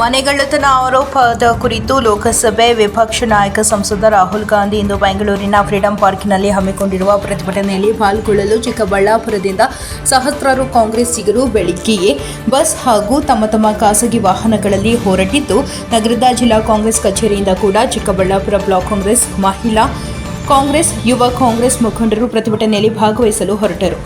ಮನೆಗಳ್ಳತನ ಆರೋಪದ ಕುರಿತು ಲೋಕಸಭೆ ವಿಪಕ್ಷ ನಾಯಕ ಸಂಸದ ರಾಹುಲ್ ಗಾಂಧಿ ಇಂದು ಬೆಂಗಳೂರಿನ ಫ್ರೀಡಂ ಪಾರ್ಕ್ನಲ್ಲಿ ಹಮ್ಮಿಕೊಂಡಿರುವ ಪ್ರತಿಭಟನೆಯಲ್ಲಿ ಪಾಲ್ಗೊಳ್ಳಲು ಚಿಕ್ಕಬಳ್ಳಾಪುರದಿಂದ ಸಹಸ್ರಾರು ಕಾಂಗ್ರೆಸ್ಸಿಗರು ಬೆಳಿಗ್ಗೆಯೇ ಬಸ್ ಹಾಗೂ ತಮ್ಮ ತಮ್ಮ ಖಾಸಗಿ ವಾಹನಗಳಲ್ಲಿ ಹೊರಟಿದ್ದು, ನಗರದ ಜಿಲ್ಲಾ ಕಾಂಗ್ರೆಸ್ ಕಚೇರಿಯಿಂದ ಕೂಡ ಚಿಕ್ಕಬಳ್ಳಾಪುರ ಬ್ಲಾಕ್ ಕಾಂಗ್ರೆಸ್ ಮಹಿಳಾ ಕಾಂಗ್ರೆಸ್, ಯುವ ಕಾಂಗ್ರೆಸ್ ಮುಖಂಡರು ಪ್ರತಿಭಟನೆಯಲ್ಲಿ ಭಾಗವಹಿಸಲು ಹೊರಟರು.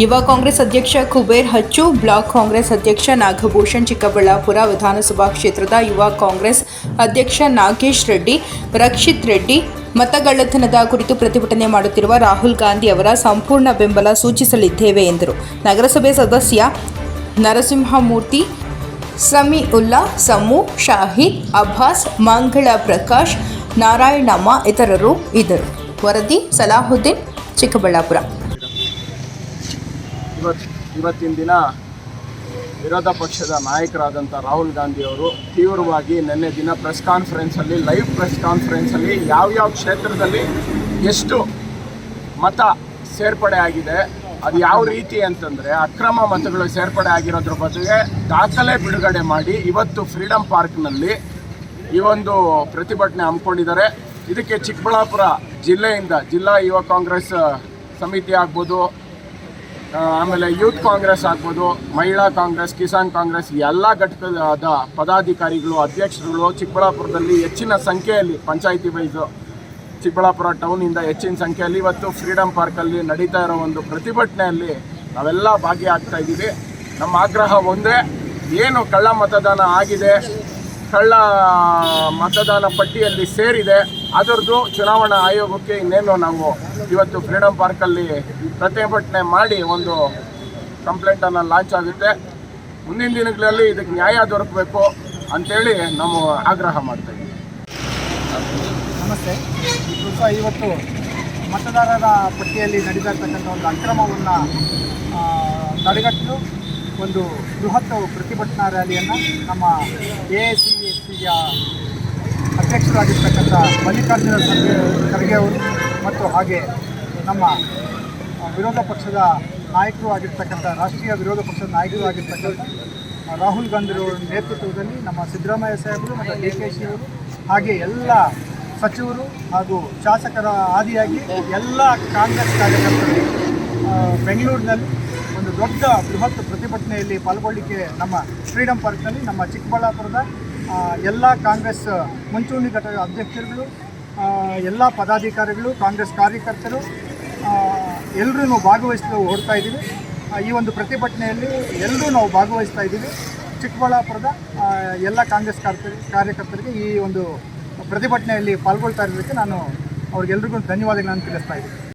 ಯುವ ಕಾಂಗ್ರೆಸ್ ಅಧ್ಯಕ್ಷ ಕುಬೇರ್ ಹಚ್ಚು, ಬ್ಲಾಕ್ ಕಾಂಗ್ರೆಸ್ ಅಧ್ಯಕ್ಷ ನಾಗಭೂಷಣ್ ಚಿಕ್ಕಬಳ್ಳಾಪುರ ವಿಧಾನಸಭಾ ಕ್ಷೇತ್ರದ ಯುವ ಕಾಂಗ್ರೆಸ್ ಅಧ್ಯಕ್ಷ ನಾಗೇಶ್ ರೆಡ್ಡಿ, ರಕ್ಷಿತ್ ರೆಡ್ಡಿ ಮತಗಳ್ಳತನದ ಕುರಿತು ಪ್ರತಿಭಟನೆ ಮಾಡುತ್ತಿರುವ ರಾಹುಲ್ ಗಾಂಧಿ ಅವರ ಸಂಪೂರ್ಣ ಬೆಂಬಲ ಸೂಚಿಸಲಿದ್ದೇವೆ ಎಂದರು. ನಗರಸಭೆ ಸದಸ್ಯ ನರಸಿಂಹಮೂರ್ತಿ ಸಮೀಉಲ್ಲಾ ಸಮು, ಶಾಹಿದ್, ಅಬ್ಬಾಸ್, ಮಂಗಳ ಪ್ರಕಾಶ್, ನಾರಾಯಣಮ್ಮ ಇತರರು ಇದ್ದರು. ವರದಿ ಸಲಾಹುದ್ದೀನ್, ಚಿಕ್ಕಬಳ್ಳಾಪುರ. ಇವತ್ತು ಇವತ್ತಿನ ದಿನ ವಿರೋಧ ಪಕ್ಷದ ನಾಯಕರಾದಂಥ ರಾಹುಲ್ ಗಾಂಧಿಯವರು ತೀವ್ರವಾಗಿ ನಿನ್ನೆ ದಿನ ಪ್ರೆಸ್ ಕಾನ್ಫರೆನ್ಸಲ್ಲಿ ಲೈವ್ ಪ್ರೆಸ್ ಕಾನ್ಫರೆನ್ಸಲ್ಲಿ ಯಾವ್ಯಾವ ಕ್ಷೇತ್ರದಲ್ಲಿ ಎಷ್ಟು ಮತ ಸೇರ್ಪಡೆ ಆಗಿದೆ, ಅದು ಯಾವ ರೀತಿ ಅಂತಂದರೆ ಅಕ್ರಮ ಮತಗಳು ಸೇರ್ಪಡೆ ಆಗಿರೋದ್ರ ಬಗ್ಗೆ ದಾಖಲೆ ಬಿಡುಗಡೆ ಮಾಡಿ ಇವತ್ತು ಫ್ರೀಡಮ್ ಪಾರ್ಕ್ನಲ್ಲಿ ಈ ಒಂದು ಪ್ರತಿಭಟನೆ ಹಮ್ಮಿಕೊಂಡಿದ್ದಾರೆ. ಇದಕ್ಕೆ ಚಿಕ್ಕಬಳ್ಳಾಪುರ ಜಿಲ್ಲೆಯಿಂದ ಜಿಲ್ಲಾ ಯುವ ಕಾಂಗ್ರೆಸ್ ಸಮಿತಿ ಆಗ್ಬೋದು ಆಮೇಲೆ ಯೂತ್ ಕಾಂಗ್ರೆಸ್ ಆಗ್ಬೋದು, ಮಹಿಳಾ ಕಾಂಗ್ರೆಸ್, ಕಿಸಾನ್ ಕಾಂಗ್ರೆಸ್, ಎಲ್ಲ ಘಟಕದ ಪದಾಧಿಕಾರಿಗಳು, ಅಧ್ಯಕ್ಷರುಗಳು ಚಿಕ್ಕಬಳ್ಳಾಪುರದಲ್ಲಿ ಹೆಚ್ಚಿನ ಸಂಖ್ಯೆಯಲ್ಲಿ ಪಂಚಾಯಿತಿ ವೈಸು ಚಿಕ್ಕಬಳ್ಳಾಪುರ ಟೌನಿಂದ ಹೆಚ್ಚಿನ ಸಂಖ್ಯೆಯಲ್ಲಿ ಇವತ್ತು ಫ್ರೀಡಮ್ ಪಾರ್ಕಲ್ಲಿ ನಡೀತಾ ಇರೋ ಒಂದು ಪ್ರತಿಭಟನೆಯಲ್ಲಿ ನಾವೆಲ್ಲ ಭಾಗಿಯಾಗ್ತಾ ಇದ್ದೀವಿ. ನಮ್ಮ ಆಗ್ರಹ ಒಂದೇ, ಏನು ಕಳ್ಳ ಮತದಾನ ಆಗಿದೆ ಕಳ್ಳ ಮತದಾನ ಪಟ್ಟಿಯಲ್ಲಿ ಸೇರಿದೆ. ಅದರದ್ದು ಚುನಾವಣಾ ಆಯೋಗಕ್ಕೆ ಇನ್ನೇನು ನಾವು ಇವತ್ತು ಫ್ರೀಡಮ್ ಪಾರ್ಕಲ್ಲಿ ಪ್ರತಿಭಟನೆ ಮಾಡಿ ಒಂದು ಕಂಪ್ಲೇಂಟನ್ನು ಲಾಂಚ್ ಆಗುತ್ತೆ. ಮುಂದಿನ ದಿನಗಳಲ್ಲಿ ಇದಕ್ಕೆ ನ್ಯಾಯ ದೊರಕಬೇಕು ಅಂತೇಳಿ ನಾವು ಆಗ್ರಹ ಮಾಡ್ತಾ ಇದ್ದೀವಿ. ನಮಸ್ತೆ. ಸ್ವಲ್ಪ ಇವತ್ತು ಮತದಾರರ ಪಟ್ಟಿಯಲ್ಲಿ ನಡೀತಾ ಒಂದು ಅಕ್ರಮವನ್ನು ತಡೆಗಟ್ಟಲು ಒಂದು ಬೃಹತ್ ಪ್ರತಿಭಟನಾ ರ್ಯಾಲಿಯನ್ನು ನಮ್ಮ ಎ ಸಿ ಎಸ್ ಸಿಯ ಅಧ್ಯಕ್ಷರಾಗಿರ್ತಕ್ಕಂಥ ಮಲ್ಲಿಕಾರ್ಜುನ ಖರ್ಗೆ ಅವರು ಮತ್ತು ಹಾಗೆ ನಮ್ಮ ವಿರೋಧ ಪಕ್ಷದ ನಾಯಕರು ಆಗಿರ್ತಕ್ಕಂಥ, ರಾಷ್ಟ್ರೀಯ ವಿರೋಧ ಪಕ್ಷದ ನಾಯಕರು ಆಗಿರ್ತಕ್ಕಂಥ ರಾಹುಲ್ ಗಾಂಧಿ ಅವರ ನೇತೃತ್ವದಲ್ಲಿ ನಮ್ಮ ಸಿದ್ದರಾಮಯ್ಯ ಸಾಹೇಬರು ಮತ್ತು ಡಿ ಕೆ ಶಿ ಅವರು ಹಾಗೆ ಎಲ್ಲ ಸಚಿವರು ಹಾಗೂ ಶಾಸಕರ ಆದಿಯಾಗಿ ಎಲ್ಲ ಕಾಂಗ್ರೆಸ್ ಕಾರ್ಯಕರ್ತರು ಬೆಂಗಳೂರಿನಲ್ಲಿ ಒಂದು ದೊಡ್ಡ ಬೃಹತ್ ಪ್ರತಿಭಟನೆಯಲ್ಲಿ ಪಾಲ್ಗೊಳ್ಳಿಕ್ಕೆ ನಮ್ಮ ಫ್ರೀಡಮ್ ಪಾರ್ಕ್ನಲ್ಲಿ, ನಮ್ಮ ಚಿಕ್ಕಬಳ್ಳಾಪುರದ ಎಲ್ಲ ಕಾಂಗ್ರೆಸ್ ಮುಂಚೂಣಿ ಘಟಕ ಅಧ್ಯಕ್ಷರುಗಳು ಎಲ್ಲ ಪದಾಧಿಕಾರಿಗಳು, ಕಾಂಗ್ರೆಸ್ ಕಾರ್ಯಕರ್ತರು ಎಲ್ಲರೂ ಭಾಗವಹಿಸಲು ಹೊರಡ್ತಾ ಇದ್ದೀವಿ. ಈ ಒಂದು ಪ್ರತಿಭಟನೆಯಲ್ಲಿ ಎಲ್ಲರೂ ನಾವು ಭಾಗವಹಿಸ್ತಾ ಇದ್ದೀವಿ. ಚಿಕ್ಕಬಳ್ಳಾಪುರದ ಎಲ್ಲ ಕಾಂಗ್ರೆಸ್ ಕಾರ್ಯ ಕಾರ್ಯಕರ್ತರಿಗೆ ಈ ಒಂದು ಪ್ರತಿಭಟನೆಯಲ್ಲಿ ಪಾಲ್ಗೊಳ್ತಾ ಇರೋದಕ್ಕೆ ನಾನು ಅವ್ರಿಗೆಲ್ರಿಗೂ ಧನ್ಯವಾದಗಳನ್ನು ತಿಳಿಸ್ತಾ ಇದ್ದೀನಿ.